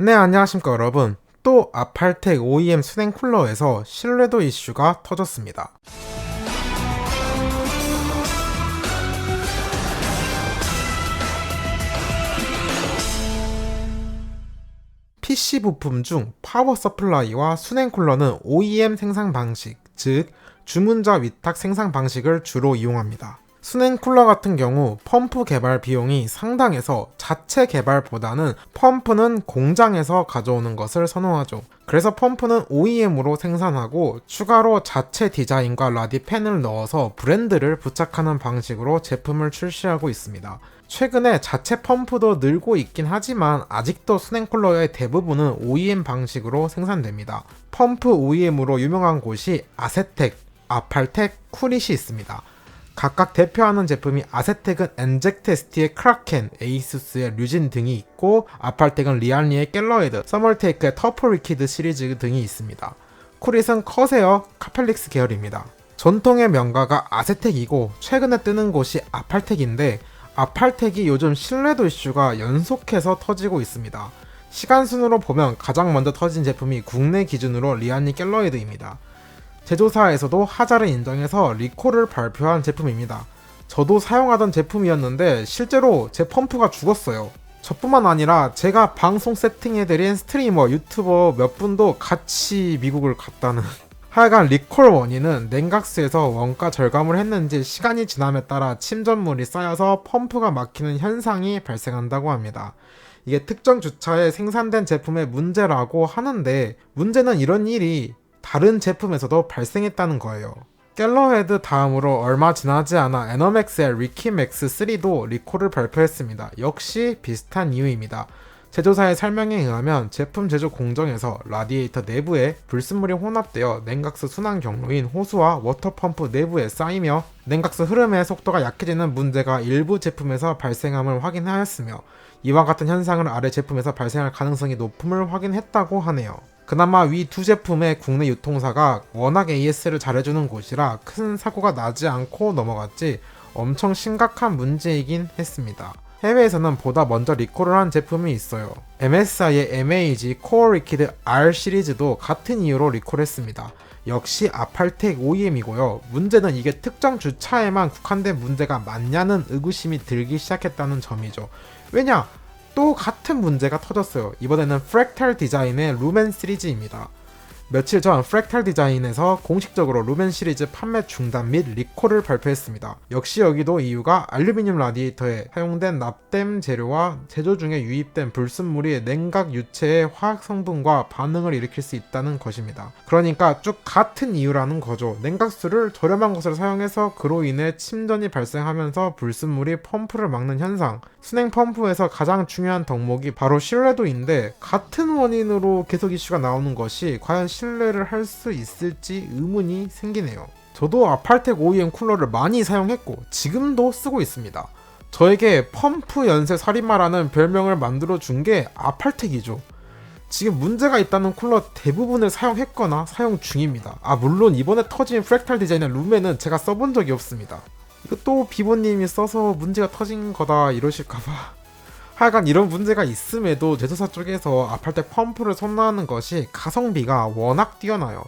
네, 안녕하십니까 여러분. 또 아팔텍 OEM 수냉 쿨러에서 신뢰도 이슈가 터졌습니다. PC 부품 중 파워 서플라이와 수냉 쿨러는 OEM 생산 방식, 즉 주문자 위탁 생산 방식을 주로 이용합니다. 수냉 쿨러 같은 경우 펌프 개발 비용이 상당해서 자체 개발보다는 펌프는 공장에서 가져오는 것을 선호하죠. 그래서 펌프는 OEM으로 생산하고 추가로 자체 디자인과 라디펜을 넣어서 브랜드를 부착하는 방식으로 제품을 출시하고 있습니다. 최근에 자체 펌프도 늘고 있긴 하지만 아직도 수냉 쿨러의 대부분은 OEM 방식으로 생산됩니다. 펌프 OEM으로 유명한 곳이 아세텍, 아팔텍, 쿠릿이 있습니다. 각각 대표하는 제품이 아세텍은 엔젝테스티의 크라켄, 에이수스의 류진 등이 있고 아팔텍은 리알리의 갤러헤드, 서멀테이크의 터프리키드 시리즈 등이 있습니다. 쿠릿은 커세어, 카펠릭스 계열입니다. 전통의 명가가 아세텍이고 최근에 뜨는 곳이 아팔텍인데 아팔텍이 요즘 신뢰도 이슈가 연속해서 터지고 있습니다. 시간 순으로 보면 가장 먼저 터진 제품이 국내 기준으로 리안니 갤러헤드입니다. 제조사에서도 하자를 인정해서 리콜을 발표한 제품입니다. 저도 사용하던 제품이었는데 실제로 제 펌프가 죽었어요. 저뿐만 아니라 제가 방송 세팅해드린 스트리머, 유튜버 몇 분도 같이 미국을 갔다는 하여간 리콜 원인은 냉각수에서 원가 절감을 했는지 시간이 지남에 따라 침전물이 쌓여서 펌프가 막히는 현상이 발생한다고 합니다. 이게 특정 주차에 생산된 제품의 문제라고 하는데 문제는 이런 일이 다른 제품에서도 발생했다는 거예요. 갤러헤드 다음으로 얼마 지나지 않아 에너맥스의 리키맥스 3도 리콜을 발표했습니다. 역시 비슷한 이유입니다. 제조사의 설명에 의하면 제품 제조 공정에서 라디에이터 내부에 불순물이 혼합되어 냉각수 순환 경로인 호수와 워터펌프 내부에 쌓이며 냉각수 흐름의 속도가 약해지는 문제가 일부 제품에서 발생함을 확인하였으며 이와 같은 현상을 아래 제품에서 발생할 가능성이 높음을 확인했다고 하네요. 그나마 위 두 제품의 국내 유통사가 워낙 AS를 잘해주는 곳이라 큰 사고가 나지 않고 넘어갔지 엄청 심각한 문제이긴 했습니다. 해외에서는 보다 먼저 리콜을 한 제품이 있어요. MSI의 MAG 코어 리퀴드 R 시리즈도 같은 이유로 리콜했습니다. 역시 아팔텍 OEM이고요. 문제는 이게 특정 주차에만 국한된 문제가 맞냐는 의구심이 들기 시작했다는 점이죠. 왜냐? 또 같은 문제가 터졌어요. 이번에는 프랙탈 디자인의 루멘 시리즈입니다. 며칠 전 프랙탈 디자인에서 공식적으로 루멘 시리즈 판매 중단 및 리콜을 발표했습니다. 역시 여기도 이유가 알루미늄 라디에이터에 사용된 납땜 재료와 제조 중에 유입된 불순물이 냉각 유체의 화학 성분과 반응을 일으킬 수 있다는 것입니다. 그러니까 쭉 같은 이유라는 거죠. 냉각수를 저렴한 것을 사용해서 그로 인해 침전이 발생하면서 불순물이 펌프를 막는 현상. 수냉 펌프에서 가장 중요한 덕목이 바로 신뢰도인데 같은 원인으로 계속 이슈가 나오는 것이 과연 신뢰를 할 수 있을지 의문이 생기네요. 저도 아팔텍 OEM 쿨러를 많이 사용했고 지금도 쓰고 있습니다. 저에게 펌프 연쇄 살인마라는 별명을 만들어 준 게 아팔텍이죠. 지금 문제가 있다는 쿨러 대부분을 사용했거나 사용 중입니다. 아 물론 이번에 터진 프랙탈 디자인의 룸에는 제가 써본 적이 없습니다. 또 비보님이 써서 문제가 터진 거다 이러실까봐 하여간 이런 문제가 있음에도 제조사 쪽에서 아팔텍 펌프를 선호하는 것이 가성비가 워낙 뛰어나요.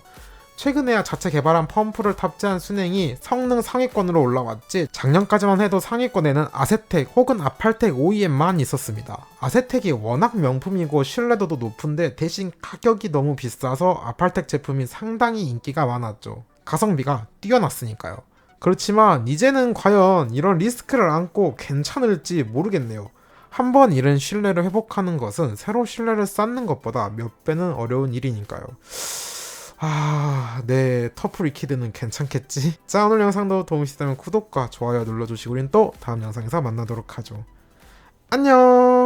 최근에야 자체 개발한 펌프를 탑재한 순행이 성능 상위권으로 올라왔지 작년까지만 해도 상위권에는 아세텍 혹은 아팔텍 OEM만 있었습니다. 아세텍이 워낙 명품이고 신뢰도도 높은데 대신 가격이 너무 비싸서 아팔텍 제품이 상당히 인기가 많았죠. 가성비가 뛰어났으니까요. 그렇지만 이제는 과연 이런 리스크를 안고 괜찮을지 모르겠네요. 한 번 잃은 신뢰를 회복하는 것은 새로 신뢰를 쌓는 것보다 몇 배는 어려운 일이니까요. 아, 네, 터프 리키드는 괜찮겠지? 자, 오늘 영상도 도움이 되셨다면 구독과 좋아요 눌러주시고 우린 또 다음 영상에서 만나도록 하죠. 안녕!